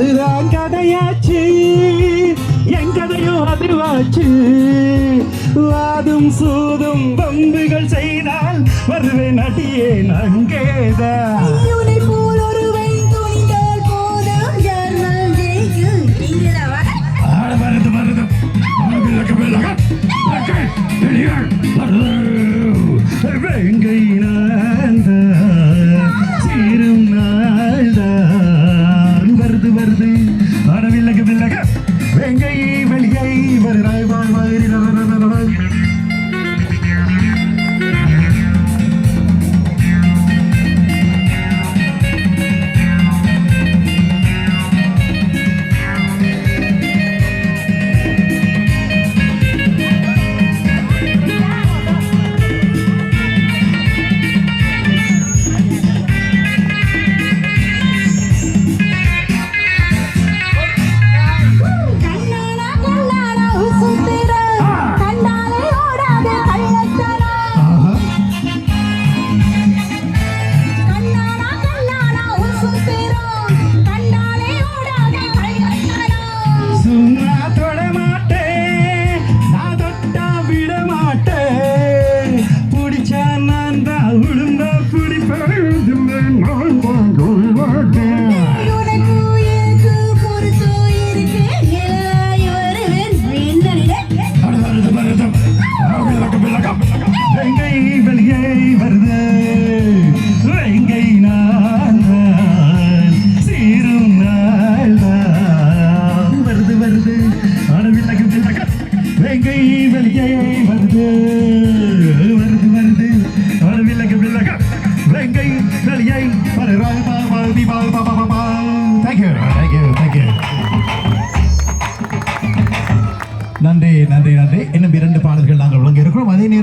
அதுதான் கதையாச்சு என் கதையும் அதுவாச்சு வாதும் சூதும் பம்புகள் செய்தால் வருவேன் அடியே நங்கேதான் Venga கை வெளியே வருது. வருது வருது. வரவில்லைக்கு பிள்ளைக வெங்கை வெளியை நன்றி நன்றி நன்றி. இன்னும் இரண்டு பாடல்கள் நாங்கள் வழங்க இருக்கிறோம் அதே நேரம்